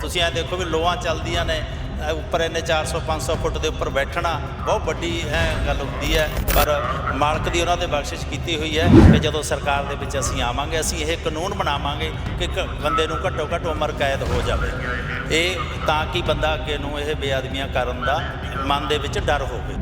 ਤੁਸੀਂ ਐ ਦੇਖੋ ਵੀ ਲੋਹਾਂ ਚੱਲਦੀਆਂ ਨੇ ਇਹ ਉੱਪਰ ਇਹਨੇ 400 500 ਫੁੱਟ ਦੇ ਉੱਪਰ ਬੈਠਣਾ ਬਹੁਤ ਵੱਡੀ ਹੈ ਗੱਲ ਹੁੰਦੀ ਹੈ, ਪਰ ਮਾਲਕ ਦੀ ਉਹਨਾਂ ਦੇ ਬਖਸ਼ਿਸ਼ ਕੀਤੀ ਹੋਈ ਹੈ ਕਿ ਜਦੋਂ ਸਰਕਾਰ ਦੇ ਵਿੱਚ ਅਸੀਂ ਆਵਾਂਗੇ, ਅਸੀਂ ਇਹ ਕਾਨੂੰਨ ਬਣਾਵਾਂਗੇ ਕਿ ਇੱਕ ਬੰਦੇ ਨੂੰ ਘੱਟੋ ਘੱਟ ਉਮਰ ਕੈਦ ਹੋ ਜਾਵੇ। ਇਹ ਤਾਂ ਕਿ ਬੰਦਾ ਅੱਗੇ ਨੂੰ ਇਹ ਬੇਅਦਬੀਆਂ ਕਰਨ ਦਾ ਮਨ ਦੇ ਵਿੱਚ ਡਰ ਹੋਵੇ।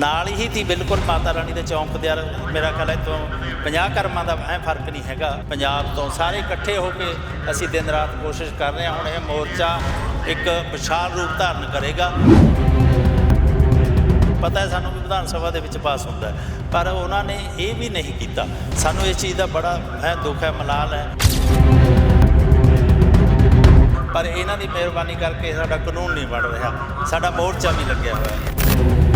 ਨਾਲ ਹੀ ਤੀ, ਬਿਲਕੁਲ ਮਾਤਾ ਰਾਣੀ ਦੇ ਚੌਂਕ ਦੇ ਮੇਰਾ ਖਿਆਲ ਹੈ ਤੋਂ 50 ਕਰਮਾਂ ਦਾ ਐ ਫ਼ਰਕ ਨਹੀਂ ਹੈਗਾ। ਪੰਜਾਬ ਤੋਂ ਸਾਰੇ ਇਕੱਠੇ ਹੋ ਕੇ ਅਸੀਂ ਦਿਨ ਰਾਤ ਕੋਸ਼ਿਸ਼ ਕਰ ਰਹੇ ਹਾਂ, ਹੁਣ ਇਹ ਮੋਰਚਾ ਇੱਕ ਵਿਸ਼ਾਲ ਰੂਪ ਧਾਰਨ ਕਰੇਗਾ। ਪਤਾ ਹੈ ਸਾਨੂੰ ਵੀ ਵਿਧਾਨ ਸਭਾ ਦੇ ਵਿੱਚ ਪਾਸ ਹੁੰਦਾ ਪਰ ਉਹਨਾਂ ਨੇ ਇਹ ਵੀ ਨਹੀਂ ਕੀਤਾ। ਸਾਨੂੰ ਇਸ ਚੀਜ਼ ਦਾ ਬੜਾ ਹੈ, ਦੁੱਖ ਹੈ, ਮਲਾਲ ਹੈ। ਪਰ ਇਹਨਾਂ ਦੀ ਮਿਹਰਬਾਨੀ ਕਰਕੇ ਸਾਡਾ ਕਾਨੂੰਨ ਨਹੀਂ ਬਣ ਰਿਹਾ। ਸਾਡਾ ਮੋਰਚਾ ਵੀ ਲੱਗਿਆ ਹੋਇਆ ਹੈ।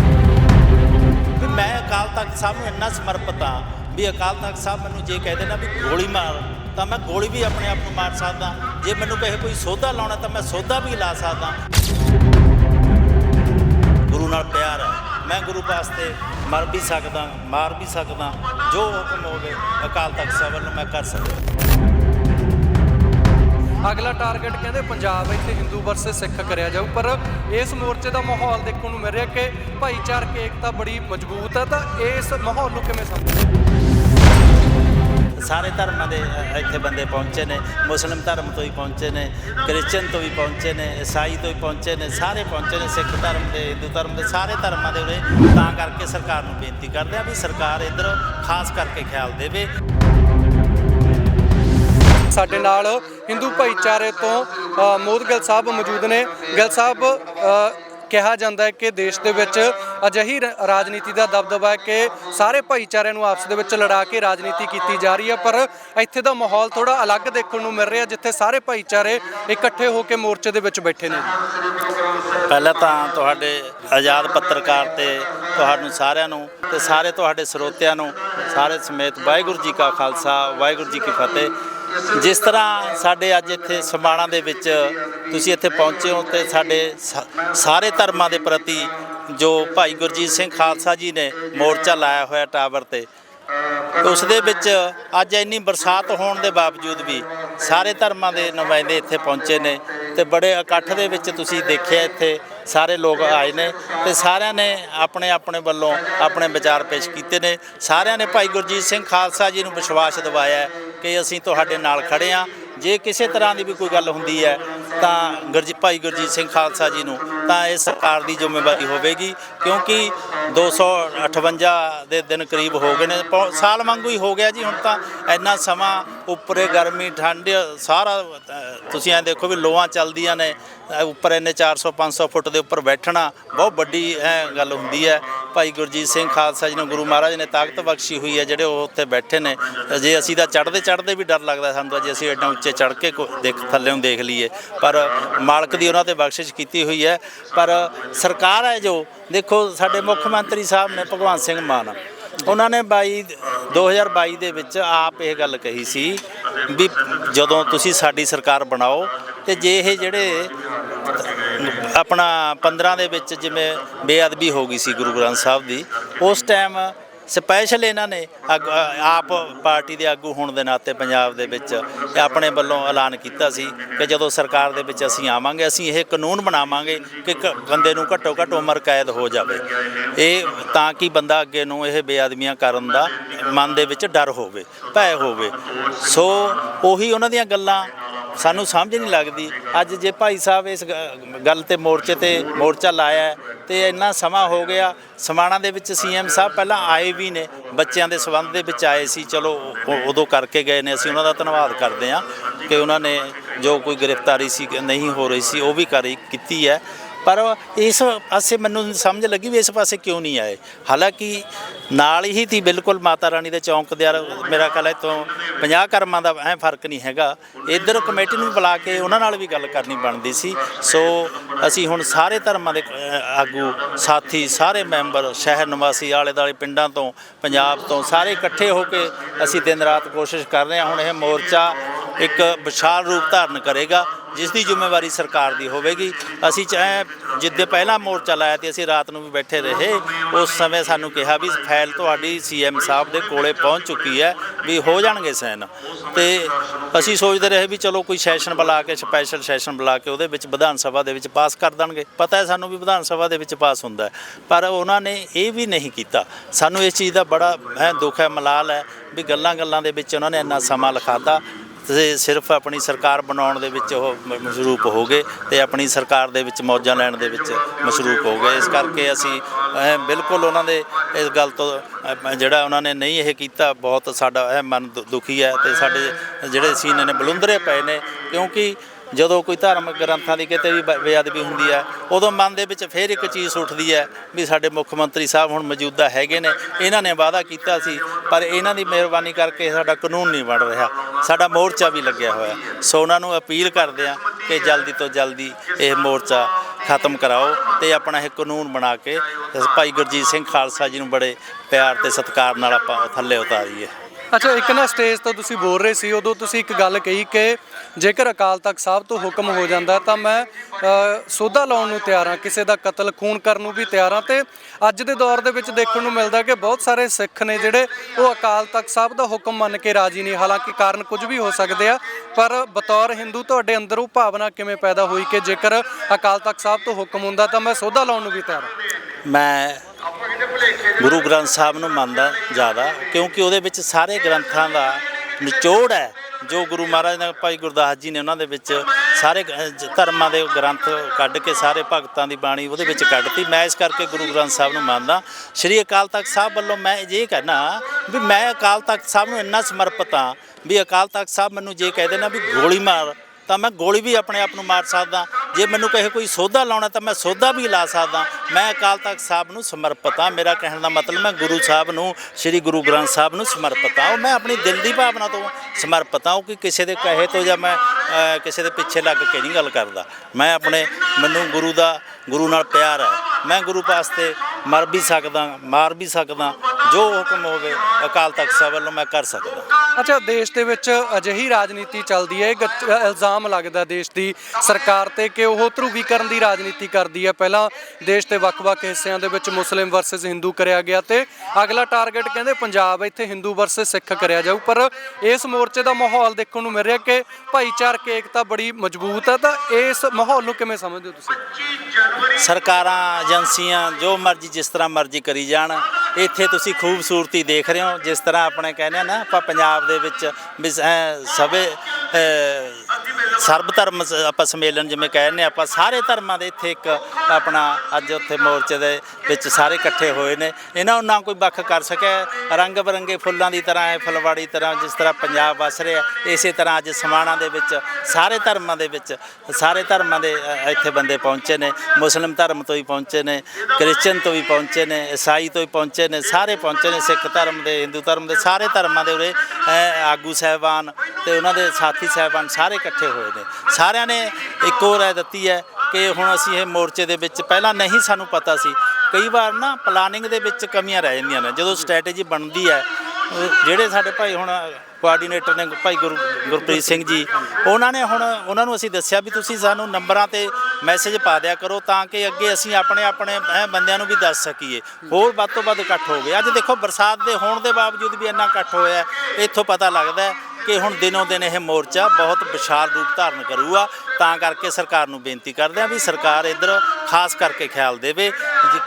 ਮੈਂ ਅਕਾਲ ਤਖਤ ਸਾਹਿਬ ਨੂੰ ਇੰਨਾ ਸਮਰਪਿਤ ਹਾਂ ਵੀ ਅਕਾਲ ਤਖਤ ਸਾਹਿਬ ਮੈਨੂੰ ਜੇ ਕਹਿ ਦੇਣਾ ਵੀ ਗੋਲੀ ਮਾਰ, ਤਾਂ ਮੈਂ ਗੋਲੀ ਵੀ ਆਪਣੇ ਆਪ ਨੂੰ ਮਾਰ ਸਕਦਾ। ਜੇ ਮੈਨੂੰ ਕਹੇ ਕੋਈ ਸੋਧਾ ਲਾਉਣਾ, ਤਾਂ ਮੈਂ ਸੋਧਾ ਵੀ ਲਾ ਸਕਦਾ। ਗੁਰੂ ਨਾਲ ਪਿਆਰ ਹੈ। ਮੈਂ ਗੁਰੂ ਵਾਸਤੇ ਮਰ ਵੀ ਸਕਦਾ, ਮਾਰ ਵੀ ਸਕਦਾ। ਜੋ ਹੁਕਮ ਹੋਵੇ, ਅਕਾਲ ਤਖਤ ਸਾਹਿਬ ਵੱਲੋਂ ਮੈਂ ਕਰ ਸਕਦਾ। ਅਗਲਾ ਟਾਰਗੇਟ ਕਹਿੰਦੇ ਪੰਜਾਬ ਇੱਥੇ ਹਿੰਦੂ ਵਰਸਸ ਸਿੱਖ ਕਰਿਆ ਜਾਊ, ਪਰ ਇਸ ਮੋਰਚੇ ਦਾ ਮਾਹੌਲ ਦੇਖਣ ਨੂੰ ਮਿਲ ਰਿਹਾ ਕਿ ਭਾਈਚਾਰਕ ਏਕਤਾ ਬੜੀ ਮਜ਼ਬੂਤ ਹੈ ਤਾਂ ਇਸ ਮਾਹੌਲ ਨੂੰ ਕਿਵੇਂ ਸਮਝਦੇ ਸਾਰੇ ਧਰਮਾਂ ਦੇ ਇੱਥੇ ਬੰਦੇ ਪਹੁੰਚੇ ਨੇ, ਮੁਸਲਿਮ ਧਰਮ ਤੋਂ ਹੀ ਪਹੁੰਚੇ ਨੇ, ਕ੍ਰਿਸਚਨ ਤੋਂ ਵੀ ਪਹੁੰਚੇ ਨੇ, ਈਸਾਈ ਤੋਂ ਹੀ ਪਹੁੰਚੇ ਨੇ, ਸਾਰੇ ਪਹੁੰਚੇ ਨੇ ਸਿੱਖ ਧਰਮ ਦੇ, ਹਿੰਦੂ ਧਰਮ ਦੇ, ਸਾਰੇ ਧਰਮਾਂ ਦੇ ਉਰੇ। ਤਾਂ ਕਰਕੇ ਸਰਕਾਰ ਨੂੰ ਬੇਨਤੀ ਕਰਦੇ ਆ ਵੀ ਸਰਕਾਰ ਇੱਧਰ ਖਾਸ ਕਰਕੇ ਖਿਆਲ ਦੇਵੇ। ਸਾਡੇ ਨਾਲ ਹਿੰਦੂ ਭਾਈਚਾਰੇ ਤੋਂ ਮੋਦ ਗਿੱਲ ਸਾਹਿਬ ਮੌਜੂਦ ਨੇ। ਗਿੱਲ ਸਾਹਿਬ ਕਿਹਾ ਜਾਂਦਾ ਹੈ ਕਿ ਦੇਸ਼ ਦੇ ਵਿੱਚ ਅਜਿਹੀ ਰ- ਰਾਜਨੀਤੀ ਦਾ ਦਬਦਬਾ ਹੈ ਕਿ ਸਾਰੇ ਭਾਈਚਾਰਿਆਂ ਨੂੰ ਆਪਸ ਦੇ ਵਿੱਚ ਲੜਾ ਕੇ ਰਾਜਨੀਤੀ ਕੀਤੀ ਜਾ ਰਹੀ ਹੈ, ਪਰ ਇੱਥੇ ਦਾ ਮਾਹੌਲ ਥੋੜਾ ਅਲੱਗ ਦੇਖਣ ਨੂੰ ਮਿਲ ਰਿਹਾ, ਜਿੱਥੇ ਸਾਰੇ ਭਾਈਚਾਰੇ ਇਕੱਠੇ ਹੋ ਕੇ ਮੋਰਚੇ ਦੇ ਵਿੱਚ ਬੈਠੇ ਨੇ। ਪਹਿਲਾਂ ਤਾਂ ਤੁਹਾਡੇ ਆਜ਼ਾਦ ਪੱਤਰਕਾਰ ਤੇ ਤੁਹਾਨੂੰ ਸਾਰਿਆਂ ਨੂੰ ਤੇ ਸਾਰੇ ਤੁਹਾਡੇ ਸਰੋਤਿਆਂ ਨੂੰ, ਸਾਰੇ ਸਮੇਤ ਵਾਹਿਗੁਰੂ ਜੀ ਕਾ ਖਾਲਸਾ, ਵਾਹਿਗੁਰੂ ਜੀ ਕੀ ਫਤਿਹ। ਜਿਸ ਤਰ੍ਹਾਂ ਸਾਡੇ ਅੱਜ ਇੱਥੇ ਸਮਾਣਾ ਦੇ ਵਿੱਚ ਤੁਸੀਂ ਇੱਥੇ ਪਹੁੰਚੇ ਹੋ ਤੇ ਸਾਡੇ ਸਾ- ਸਾਰੇ ਧਰਮਾਂ ਦੇ ਪ੍ਰਤੀ ਜੋ ਭਾਈ ਗੁਰਜੀਤ ਸਿੰਘ ਖਾਲਸਾ ਜੀ ਨੇ ਮੋਰਚਾ ਲਾਇਆ ਹੋਇਆ ਟਾਵਰ ਤੇ, ਉਸ ਦੇ ਵਿੱਚ ਅੱਜ ਇੰਨੀ ਬਰਸਾਤ ਹੋਣ ਦੇ ਬਾਵਜੂਦ ਵੀ ਸਾਰੇ ਧਰਮਾਂ ਦੇ ਨੁਮਾਇੰਦੇ ਇੱਥੇ ਪਹੁੰਚੇ ਨੇ ਤੇ ਬੜੇ ਇਕੱਠ ਦੇ ਵਿੱਚ ਤੁਸੀਂ ਦੇਖਿਆ ਇੱਥੇ ਸਾਰੇ ਲੋਕ ਆਏ ਨੇ ਤੇ ਸਾਰਿਆਂ ਨੇ ਆਪਣੇ ਆਪਣੇ ਵੱਲੋਂ ਆਪਣੇ ਵਿਚਾਰ ਪੇਸ਼ ਕੀਤੇ ਨੇ, ਸਾਰਿਆਂ ਨੇ ਭਾਈ ਗੁਰਜੀਤ ਸਿੰਘ ਖਾਲਸਾ ਜੀ ਨੂੰ ਵਿਸ਼ਵਾਸ ਦਿਵਾਇਆ ਕਿ ਅਸੀਂ ਤੁਹਾਡੇ ਨਾਲ ਖੜੇ ਹਾਂ। ਜੇ ਕਿਸੇ ਤਰ੍ਹਾਂ ਦੀ ਵੀ ਕੋਈ ਗੱਲ ਹੁੰਦੀ ਹੈ ਤਾਂ ਗੁਰਜੀ ਭਾਈ ਗੁਰਜੀਤ ਸਿੰਘ ਖਾਲਸਾ ਜੀ ਨੂੰ ਤਾਂ ਇਹ ਸਰਕਾਰ ਦੀ ਜ਼ਿੰਮੇਵਾਰੀ ਹੋਵੇਗੀ ਕਿਉਂਕਿ 258 ਦੇ ਦਿਨ ਕਰੀਬ ਹੋ ਗਏ ਨੇ। ਪੌ- ਸਾਲ ਵਾਂਗੂ ਹੀ ਹੋ ਗਿਆ ਜੀ ਹੁਣ ਤਾਂ ਇੰਨਾ ਸਮਾਂ ਉੱਪਰੇ ਗਰਮੀ ਠੰਡ ਸਾਰਾ ਤੁਸੀਂ ਐ ਦੇਖੋ ਵੀ ਲੋਹਾਂ ਚੱਲਦੀਆਂ ਨੇ ਅ, ਉੱਪਰ ਇਹਨੇ 400 500 ਫੁੱਟ ਦੇ ਉੱਪਰ ਬੈਠਣਾ ਬਹੁਤ ਵੱਡੀ ਗੱਲ ਹੁੰਦੀ ਹੈ। ਭਾਈ ਗੁਰਜੀਤ ਸਿੰਘ ਖਾਲਸਾ ਜੀ ਨੂੰ ਗੁਰੂ ਮਹਾਰਾਜ ਨੇ ਤਾਕਤ ਬਖਸ਼ੀ ਹੋਈ ਹੈ, ਜਿਹੜੇ ਉਹ ਉੱਥੇ ਬੈਠੇ ਨੇ। ਜੇ ਅਸੀਂ ਤਾਂ ਚੜ੍ਹਦੇ ਚੜ੍ਹਦੇ ਵੀ ਡਰ ਲੱਗਦਾ ਸਾਨੂੰ ਤਾਂ, ਜੇ ਅਸੀਂ ਐਡਾ ਉੱਚੇ ਚੜ੍ਹ ਕੇ ਕੋ- ਦੇਖ ਥੱਲੇੋਂ ਦੇਖ ਲਈਏ। ਪਰ ਮਾਲਕ ਦੀ ਉਹਨਾਂ ਤੇ ਬਖਸ਼ਿਸ਼ ਕੀਤੀ ਹੋਈ ਹੈ। ਪਰ ਸਰਕਾਰ ਹੈ ਜੋ, ਦੇਖੋ ਸਾਡੇ ਮੁੱਖ ਮੰਤਰੀ ਸਾਹਿਬ ਨੇ ਭਗਵੰਤ ਸਿੰਘ ਮਾਨ। ਉਹਨਾਂ ਨੇ 22 2022 ਦੇ ਵਿੱਚ ਆਪ ਇਹ ਗੱਲ ਕਹੀ ਸੀ ਵੀ ਜਦੋਂ ਤੁਸੀਂ ਸਾਡੀ ਸਰਕਾਰ ਬਣਾਓ ਤੇ ਜੇ ਇਹ ਜਿਹੜੇ ਆਪਣਾ 15 ਦੇ ਵਿੱਚ ਜਿਵੇਂ ਬੇਅਦਬੀ ਹੋ ਗਈ ਸੀ ਗੁਰੂ ਗ੍ਰੰਥ ਸਾਹਿਬ ਦੀ, ਉਸ ਟਾਈਮ ਸਪੈਸ਼ਲ ਇਹਨਾਂ ਨੇ ਆਗ- ਆਪ ਪਾਰਟੀ ਦੇ ਆਗੂ ਹੋਣ ਦੇ ਨਾਤੇ ਪੰਜਾਬ ਦੇ ਵਿੱਚ ਆਪਣੇ ਵੱਲੋਂ ਐਲਾਨ ਕੀਤਾ ਸੀ ਕਿ ਜਦੋਂ ਸਰਕਾਰ ਦੇ ਵਿੱਚ ਅਸੀਂ ਆਵਾਂਗੇ, ਅਸੀਂ ਇਹ ਕਾਨੂੰਨ ਬਣਾਵਾਂਗੇ ਕਿ ਇੱਕ ਬੰਦੇ ਨੂੰ ਘੱਟੋ ਘੱਟ ਉਮਰ ਕੈਦ ਹੋ ਜਾਵੇ। ਇਹ ਤਾਂ ਕਿ ਬੰਦਾ ਅੱਗੇ ਨੂੰ ਇਹ ਬੇਅਦਬੀਆਂ ਕਰਨ ਦਾ ਮਨ ਦੇ ਵਿੱਚ ਡਰ ਹੋਵੇ, ਭੈ ਹੋਵੇ। ਸੋ ਉਹੀ ਉਹਨਾਂ ਦੀਆਂ ਗੱਲਾਂ ਸਾਨੂੰ ਸਮਝ ਨਹੀਂ ਲੱਗਦੀ। ਅੱਜ ਜੇ ਭਾਈ ਸਾਹਿਬ ਇਸ ਗੱਲ ਤੇ ਮੋਰਚੇ ਤੇ ਮੋਰਚਾ ਲਾਇਆ ਹੈ ਤੇ ਇੰਨਾ ਸਮਾਂ ਹੋ ਗਿਆ, ਸਮਾਣਾ ਦੇ ਵਿੱਚ ਸੀਐਮ ਸਾਹਿਬ ਪਹਿਲਾਂ ਆਏ ਵੀ ਨੇ, ਬੱਚਿਆਂ ਦੇ ਸਬੰਧ ਦੇ ਵਿੱਚ ਆਏ ਸੀ, ਚਲੋ ਉਦੋਂ ਕਰਕੇ ਗਏ ਨੇ, ਅਸੀਂ ਉਹਨਾਂ ਦਾ ਧੰਨਵਾਦ ਕਰਦੇ ਹਾਂ ਕਿ ਉਹਨਾਂ ਨੇ ਜੋ ਕੋਈ ਗ੍ਰਿਫਤਾਰੀ ਸੀ, ਨਹੀਂ ਹੋ ਰਹੀ ਸੀ, ਉਹ ਵੀ ਕਰੀ, ਕੀਤੀ ਹੈ। ਪਰ ਇਸ ਪਾਸੇ ਮੈਨੂੰ ਸਮਝ ਲੱਗੀ ਵੀ ਇਸ ਪਾਸੇ ਕਿਉਂ ਨਹੀਂ ਆਏ। ਹਾਲਾਂਕਿ ਨਾਲ ਹੀ ਤੀ ਬਿਲਕੁਲ ਮਾਤਾ ਰਾਣੀ ਦੇ ਚੌਂਕ ਦੇ ਮੇਰਾ ਖਿਆਲ ਹੈ ਤੋਂ 50 ਕਰਮਾਂ ਦਾ ਐ ਫ਼ਰਕ ਨਹੀਂ ਹੈਗਾ। ਇੱਧਰ ਕਮੇਟੀ ਨੂੰ ਬੁਲਾ ਕੇ ਉਹਨਾਂ ਨਾਲ ਵੀ ਗੱਲ ਕਰਨੀ ਬਣਦੀ ਸੀ। ਸੋ ਅਸੀਂ ਹੁਣ ਸਾਰੇ ਧਰਮਾਂ ਦੇ ਆਗੂ, ਸਾਥੀ, ਸਾਰੇ ਮੈਂਬਰ, ਸ਼ਹਿਰ ਨਿਵਾਸੀ, ਆਲੇ ਦਾਲੇ ਪਿੰਡਾਂ ਤੋਂ, ਪੰਜਾਬ ਤੋਂ ਸਾਰੇ ਇਕੱਠੇ ਹੋ ਕੇ ਅਸੀਂ ਦਿਨ ਰਾਤ ਕੋਸ਼ਿਸ਼ ਕਰ ਰਹੇ ਹਾਂ। ਹੁਣ ਇਹ ਮੋਰਚਾ ਇੱਕ ਵਿਸ਼ਾਲ ਰੂਪ ਧਾਰਨ ਕਰੇਗਾ। ਜਿਸ ਦੀ ਜ਼ਿੰਮੇਵਾਰੀ ਸਰਕਾਰ ਦੀ ਹੋਵੇਗੀ। ਅਸੀਂ ਚਾਹੇ ਜਿੱਦੇ ਪਹਿਲਾ ਮੋਰਚਾ ਲਾਇਆ ਤੇ ਅਸੀਂ ਰਾਤ ਨੂੰ ਵੀ ਬੈਠੇ ਰਹੇ, ਉਸ ਸਮੇਂ ਸਾਨੂੰ ਕਿਹਾ ਵੀ ਫਾਈਲ ਤੁਹਾਡੀ ਸੀਐਮ ਸਾਹਿਬ ਦੇ ਕੋਲੇ ਪਹੁੰਚ ਚੁੱਕੀ ਹੈ ਵੀ ਹੋ ਜਾਣਗੇ ਸੈਨ ਤੇ ਅਸੀਂ ਸੋਚਦੇ ਰਹੇ ਵੀ ਚਲੋ ਕੋਈ ਸੈਸ਼ਨ ਬੁਲਾ ਕੇ, ਸਪੈਸ਼ਲ ਸੈਸ਼ਨ ਬੁਲਾ ਕੇ ਉਹਦੇ ਵਿੱਚ ਵਿਧਾਨ ਸਭਾ ਦੇ ਵਿੱਚ ਪਾਸ ਕਰ ਦੇਣਗੇ। ਪਤਾ ਹੈ ਸਾਨੂੰ ਵੀ ਵਿਧਾਨ ਸਭਾ ਦੇ ਵਿੱਚ ਪਾਸ ਹੁੰਦਾ ਪਰ ਉਹਨਾਂ ਨੇ ਇਹ ਵੀ ਨਹੀਂ ਕੀਤਾ। ਸਾਨੂੰ ਇਸ ਚੀਜ਼ ਦਾ ਬੜਾ, ਹੈ, ਦੁੱਖ ਹੈ, ਮਲਾਲ ਹੈ ਵੀ ਗੱਲਾਂ ਗੱਲਾਂ ਦੇ ਵਿੱਚ ਉਹਨਾਂ ਨੇ ਇੰਨਾ ਸਮਾਂ ਲਿਖਾਤਾ। ਤੇ ਸਿਰਫ ਆਪਣੀ ਸਰਕਾਰ ਬਣਾਉਣ ਦੇ ਵਿੱਚ ਉਹ ਮਸਰੂਪ ਹੋ ਗਏ ਤੇ ਆਪਣੀ ਸਰਕਾਰ ਦੇ ਵਿੱਚ ਮੌਜਾਂ ਲੈਣ ਦੇ ਵਿੱਚ ਮਸਰੂਪ ਹੋ ਗਏ। ਇਸ ਕਰਕੇ ਅਸੀਂ ਅਹ, ਬਿਲਕੁਲ ਉਹਨਾਂ ਦੇ ਇਸ ਗੱਲ ਤੋਂ ਜਿਹੜਾ ਉਹਨਾਂ ਨੇ ਨਹੀਂ ਇਹ ਕੀਤਾ ਬਹੁਤ ਸਾਡਾ ਇਹ ਮਨ ਦੁ- ਦੁਖੀ ਹੈ ਤੇ ਸਾਡੇ ਜਿਹੜੇ ਸੀਨੇ ਨੇ ਬਲੁੰਦਰੇ ਪਏ ਨੇ ਕਿਉਂਕਿ ਜਦੋਂ ਕੋਈ ਧਾਰਮਿਕ ਗ੍ਰੰਥਾਂ ਦੀ ਕਿਤੇ ਵੀ ਬ- ਬੇਅਦਬੀ ਹੁੰਦੀ ਹੈ, ਉਦੋਂ ਮਨ ਦੇ ਵਿੱਚ ਫੇਰ ਇੱਕ ਚੀਜ਼ ਉੱਠਦੀ ਹੈ ਵੀ ਸਾਡੇ ਮੁੱਖ ਮੰਤਰੀ ਸਾਹਿਬ ਹੁਣ ਮੌਜੂਦਾ ਹੈਗੇ ਨੇ, ਇਹਨਾਂ ਨੇ ਵਾਅਦਾ ਕੀਤਾ ਸੀ, ਪਰ ਇਹਨਾਂ ਦੀ ਮਿਹਰਬਾਨੀ ਕਰਕੇ ਸਾਡਾ ਕਾਨੂੰਨ ਨਹੀਂ ਬਣ ਰਿਹਾ, ਸਾਡਾ ਮੋਰਚਾ ਵੀ ਲੱਗਿਆ ਹੋਇਆ। ਸੋ ਉਹਨਾਂ ਨੂੰ ਅਪੀਲ ਕਰਦੇ ਆ ਕਿ ਜਲਦੀ ਤੋਂ ਜਲਦੀ ਇਹ ਮੋਰਚਾ ਖਤਮ ਕਰਾਓ ਤੇ ਆਪਣਾ ਇਹ ਕਾਨੂੰਨ ਬਣਾ ਕੇ, ਭਾਈ ਗੁਰਜੀਤ ਸਿੰਘ ਖਾਲਸਾ ਜੀ ਨੂੰ ਬੜੇ ਪਿਆਰ ਤੇ ਸਤਿਕਾਰ ਨਾਲ ਆਪਾਂ ਥੱਲੇ ਉਤਾਰੀਏ। ਅੱਛਾ ਇੱਕ ਨਾ ਸਟੇਜ ਤੋਂ ਤੁਸੀਂ ਬੋਲ ਰਹੇ ਸੀ ਉਦੋਂ ਤੁਸੀਂ ਇੱਕ ਗੱਲ ਕਹੀ ਕਿ ਜੇਕਰ ਅਕਾਲ ਤਖਤ ਸਾਹਿਬ ਤੋਂ ਹੁਕਮ ਹੋ ਜਾਂਦਾ ਤਾਂ ਮੈਂ ਅ, ਸੋਧਾ ਲਾਉਣ ਨੂੰ ਤਿਆਰ ਹਾਂ ਕਿਸੇ ਦਾ ਕਤਲ ਖੂਨ ਕਰਨ ਨੂੰ ਵੀ ਤਿਆਰ ਹਾਂ ਤੇ ਅੱਜ ਦੇ ਦੌਰ ਦੇ ਵਿੱਚ ਦੇਖਣ ਨੂੰ ਮਿਲਦਾ ਕਿ ਬਹੁਤ ਸਾਰੇ ਸਿੱਖ ਨੇ ਜਿਹੜੇ ਉਹ ਅਕਾਲ ਤਖਤ ਸਾਹਿਬ ਦਾ ਹੁਕਮ ਮੰਨ ਕੇ ਰਾਜੀ ਨਹੀਂ ਹਾਲਾਂਕਿ ਕਾਰਨ ਕੁਝ ਵੀ ਹੋ ਸਕਦੇ ਆ ਪਰ ਬਤੌਰ ਹਿੰਦੂ ਤੁਹਾਡੇ ਅੰਦਰ ਉਹ ਭਾਵਨਾ ਕਿਵੇਂ ਪੈਦਾ ਹੋਈ ਕਿ ਜੇਕਰ ਅਕਾਲ ਤਖਤ ਸਾਹਿਬ ਤੋਂ ਹੁਕਮ ਹੁੰਦਾ ਤਾਂ ਮੈਂ ਸੋਧਾ ਲਾਉਣ ਨੂੰ ਵੀ ਤਿਆਰ ਹਾਂ? ਮੈਂ ਗੁਰੂ ਗ੍ਰੰਥ ਸਾਹਿਬ ਨੂੰ ਮੰਨਦਾ ਜ਼ਿਆਦਾ, ਕਿਉਂਕਿ ਉਹਦੇ ਵਿੱਚ ਸਾਰੇ ਗ੍ਰੰਥਾਂ ਦਾ ਨਿਚੋੜ ਹੈ। ਜੋ ਗੁਰੂ ਮਹਾਰਾਜ ਨੇ, ਭਾਈ ਗੁਰਦਾਸ ਜੀ ਨੇ ਉਹਨਾਂ ਦੇ ਵਿੱਚ ਸਾਰੇ ਧਰਮਾਂ ਦੇ ਗ੍ਰੰਥ ਕੱਢ ਕੇ ਸਾਰੇ ਭਗਤਾਂ ਦੀ ਬਾਣੀ ਉਹਦੇ ਵਿੱਚ ਕੱਢਤੀ। ਮੈਂ ਇਸ ਕਰਕੇ ਗੁਰੂ ਗ੍ਰੰਥ ਸਾਹਿਬ ਨੂੰ ਮੰਨਦਾ। ਸ਼੍ਰੀ ਅਕਾਲ ਤਖਤ ਸਾਹਿਬ ਵੱਲੋਂ ਮੈਂ ਇਹ ਕਹਿਣਾ ਵੀ ਮੈਂ ਅਕਾਲ ਤਖਤ ਸਾਹਿਬ ਨੂੰ ਇੰਨਾ ਸਮਰਪਿਤ ਹਾਂ ਵੀ ਅਕਾਲ ਤਖਤ ਸਾਹਿਬ ਮੈਨੂੰ ਜੇ ਕਹਿ ਦੇਣਾ ਵੀ ਗੋਲੀ ਮਾਰ, ਤਾਂ ਮੈਂ ਗੋਲੀ ਵੀ ਆਪਣੇ ਆਪ ਨੂੰ ਮਾਰ ਸਕਦਾ। ਜੇ ਮੈਨੂੰ ਕਹੇ ਕੋਈ ਸੋਧਾ ਲਾਉਣਾ ਤਾਂ ਮੈਂ ਸੋਧਾ ਵੀ ਲਾ ਸਕਦਾ। ਮੈਂ ਅਕਾਲ ਤਖਤ ਸਾਹਿਬ ਨੂੰ ਸਮਰਪਿਤ ਹਾਂ। ਮੇਰਾ ਕਹਿਣ ਦਾ ਮਤਲਬ, ਮੈਂ ਗੁਰੂ ਸਾਹਿਬ ਨੂੰ, ਸ੍ਰੀ ਗੁਰੂ ਗ੍ਰੰਥ ਸਾਹਿਬ ਨੂੰ ਸਮਰਪਿਤ ਹਾਂ। ਉਹ ਮੈਂ ਆਪਣੀ ਦਿਲ ਦੀ ਭਾਵਨਾ ਤੋਂ ਸਮਰਪਿਤ ਹਾਂ। ਉਹ ਕਿ ਕਿਸੇ ਦੇ ਕਹੇ ਤੋਂ ਜਾਂ ਮੈਂ ਕਿਸੇ ਦੇ ਪਿੱਛੇ ਲੱਗ ਕੇ ਨਹੀਂ ਗੱਲ ਕਰਦਾ। ਮੈਂ ਆਪਣੇ, ਮੈਨੂੰ ਗੁਰੂ ਦਾ, ਗੁਰੂ ਨਾਲ ਪਿਆਰ ਹੈ। ਮੈਂ ਗੁਰੂ ਵਾਸਤੇ ਮਰ ਵੀ ਸਕਦਾ, ਮਾਰ ਵੀ ਸਕਦਾ। ਜੋ ਹੁਕਮ ਹੋਵੇ ਅਕਾਲ ਤਖਤ ਸਾਹਿਬ ਵੱਲੋਂ ਮੈਂ ਕਰ ਸਕਦਾ। ਅੱਛਾ, ਦੇਸ਼ ਦੇ ਵਿੱਚ ਅਜਿਹੀ ਰਾਜਨੀਤੀ ਚੱਲਦੀ ਹੈ, ਇਹ ਗੱਚ- ਇਲਜ਼ਾਮ ਲੱਗਦਾ ਦੇਸ਼ ਦੀ ਸਰਕਾਰ ਤੇ ਕਿ ਉਹ ਧਰੂਵੀਕਰਨ ਦੀ ਰਾਜਨੀਤੀ ਕਰਦੀ ਹੈ। ਪਹਿਲਾਂ ਦੇਸ਼ ਦੇ ਵੱਖ-ਵੱਖ ਹਿੱਸਿਆਂ ਦੇ ਵਿੱਚ ਮੁਸਲਿਮ ਵਰਸਸ ਹਿੰਦੂ ਕਰਿਆ ਗਿਆ ਤੇ ਅਗਲਾ ਟਾਰਗੇਟ ਕਹਿੰਦੇ ਪੰਜਾਬ, ਇੱਥੇ ਹਿੰਦੂ ਵਰਸਸ ਸਿੱਖ ਕਰਿਆ ਜਾਊ। ਪਰ ਇਸ ਮੋਰਚੇ ਦਾ ਮਾਹੌਲ ਦੇਖਣ ਨੂੰ ਮਿਲ ਰਿਹਾ ਕਿ ਭਾਈਚਾਰਕ ਏਕਤਾ ਬੜੀ ਮਜ਼ਬੂਤ ਹੈ, ਤਾਂ ਇਸ ਮਾਹੌਲ ਨੂੰ ਕਿਵੇਂ ਸਮਝਦੇ ਹੋ ਤੁਸੀਂ? ਸਰਕਾਰਾਂ, ਏਜੰਸੀਆਂ, ਜੋ ਮਰਜ਼ੀ, ਜਿਸ ਤਰ੍ਹਾਂ ਮਰਜ਼ੀ ਕਰੀ ਜਾਣ। ਇੱਥੇ ਤੁਸੀਂ ਖੂਬਸੂਰਤੀ ਦੇਖ ਰਹੇ ਹੋ, ਜਿਸ ਤਰ੍ਹਾਂ ਆਪਣੇ ਕਹਿੰਦੇ ਆ ਨਾ, ਆਪਾਂ ਪੰਜਾਬ ਦੇ ਵਿੱਚ ਵੀ ਸਭੇ ਸਰਬ ਧਰਮ ਸ- ਆਪਾਂ ਸੰਮੇਲਨ ਜਿਵੇਂ ਕਹਿੰਦੇ ਆ ਆਪਾਂ ਸਾਰੇ ਧਰਮਾਂ ਦੇ ਇੱਥੇ ਇੱਕ ਆਪਣਾ ਅੱਜ ਉੱਥੇ ਮੋਰਚੇ ਦੇ ਵਿੱਚ ਸਾਰੇ ਇਕੱਠੇ ਹੋਏ ਨੇ। ਇਹਨਾਂ ਨੂੰ ਨਾ ਕੋਈ ਵੱਖ ਕਰ ਸਕਿਆ ਰੰਗ ਬਰੰਗੇ ਫੁੱਲਾਂ ਦੀ ਤਰ੍ਹਾਂ ਹੈ ਫੁਲਵਾੜੀ ਤਰ੍ਹਾਂ ਜਿਸ ਤਰ੍ਹਾਂ ਪੰਜਾਬ ਵਸ ਰਿਹਾ ਇਸੇ ਤਰ੍ਹਾਂ ਅੱਜ ਸਮਾਣਾ ਦੇ ਵਿੱਚ ਸਾਰੇ ਧਰਮਾਂ ਦੇ ਵਿੱਚ ਸਾਰੇ ਧਰਮਾਂ ਦੇ ਅ, ਇੱਥੇ ਬੰਦੇ ਪਹੁੰਚੇ ਨੇ। ਮੁਸਲਿਮ ਧਰਮ ਤੋਂ ਹੀ ਪਹੁੰਚੇ ਨੇ ਕ੍ਰਿਸਚਨ ਤੋਂ ਵੀ ਪਹੁੰਚੇ ਨੇ ਈਸਾਈ ਤੋਂ ਵੀ ਪਹੁੰਚੇ ਨੇ ਸਾਰੇ ਪਹੁੰਚੇ ਨੇ ਸਿੱਖ ਧਰਮ ਦੇ ਹਿੰਦੂ ਧਰਮ ਦੇ ਸਾਰੇ ਧਰਮਾਂ ਦੇ ਉਰੇ ਅ, ਆਗੂ ਸਾਹਿਬਾਨ ਤੇ ਉਹਨਾਂ ਦੇ ਸਾਥੀ ਸਾਹਿਬਾਨ ਸਾਰੇ ਇਕੱਠੇ ਹੋਏ ਨੇ। ਸਾਰਿਆਂ ਨੇ ਇੱਕੋ ਰਾਏ ਦਿੱਤੀ ਹੈ ਕਿ ਹੁਣ ਅਸੀਂ ਇਹ ਮੋਰਚੇ ਦੇ ਵਿੱਚ ਪਹਿਲਾਂ ਨਹੀਂ ਸਾਨੂੰ ਪਤਾ ਸੀ। ਕਈ ਵਾਰ ਨਾ ਪਲਾਨਿੰਗ ਦੇ ਵਿੱਚ ਕਮੀਆਂ ਰਹਿ ਜਾਂਦੀਆਂ ਨੇ। ਜਦੋਂ ਸਟ੍ਰੈਟੇਜੀ ਬਣਦੀ ਹੈ, ਜਿਹੜੇ ਸਾਡੇ ਭਾਈ ਹੁਣ ਕੋਆਰਡੀਨੇਟਰ ਨੇ ਭਾਈ ਗੁਰ ਗੁਰਪ੍ਰੀਤ ਸਿੰਘ ਜੀ, ਉਹਨਾਂ ਨੇ ਹੁਣ ਉਹਨਾਂ ਨੂੰ ਅਸੀਂ ਦੱਸਿਆ ਵੀ ਤੁਸੀਂ ਸਾਨੂੰ ਨੰਬਰਾਂ ਤੇ ਮੈਸੇਜ ਪਾ ਦਿਆ ਕਰੋ ਤਾਂ ਕਿ ਅੱਗੇ ਅਸੀਂ ਆਪਣੇ ਆਪਣੇ, ਹੈਂ, ਬੰਦਿਆਂ ਨੂੰ ਵੀ ਦੱਸ ਸਕੀਏ। ਹੋਰ ਵੱਧ ਤੋਂ ਵੱਧ ਇਕੱਠ ਹੋ ਗਏ। ਅੱਜ ਦੇਖੋ ਬਰਸਾਤ ਦੇ ਹੋਣ ਦੇ ਬਾਵਜੂਦ ਵੀ ਇੰਨਾ ਇਕੱਠ ਹੋਇਆ, ਇੱਥੋਂ ਪਤਾ ਲੱਗਦਾ ਕਿ ਹੁਣ ਦਿਨੋਂ ਦਿਨ ਇਹ ਮੋਰਚਾ ਬਹੁਤ ਵਿਸ਼ਾਲ ਰੂਪ ਧਾਰਨ ਕਰੂਗਾ। ਤਾਂ ਕਰਕੇ ਸਰਕਾਰ ਨੂੰ ਬੇਨਤੀ ਕਰਦੇ ਹਾਂ ਵੀ ਸਰਕਾਰ ਇੱਧਰ ਖਾਸ ਕਰਕੇ ਖਿਆਲ ਦੇਵੇ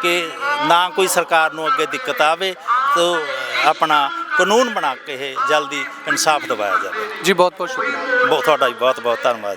ਕਿ ਨਾ ਕੋਈ ਸਰਕਾਰ ਨੂੰ ਅੱਗੇ ਦਿੱਕਤ ਆਵੇ ਤੋ ਆਪਣਾ ਕਾਨੂੰਨ ਬਣਾ ਕੇ ਇਹ ਜਲਦੀ ਇਨਸਾਫ ਦਿਵਾਇਆ ਜਾਵੇ। ਜੀ ਬਹੁਤ ਬਹੁਤ ਸ਼ੁਕਰੀਆ। ਬਹੁਤ ਤੁਹਾਡਾ ਬਹੁਤ ਬਹੁਤ ਧੰਨਵਾਦ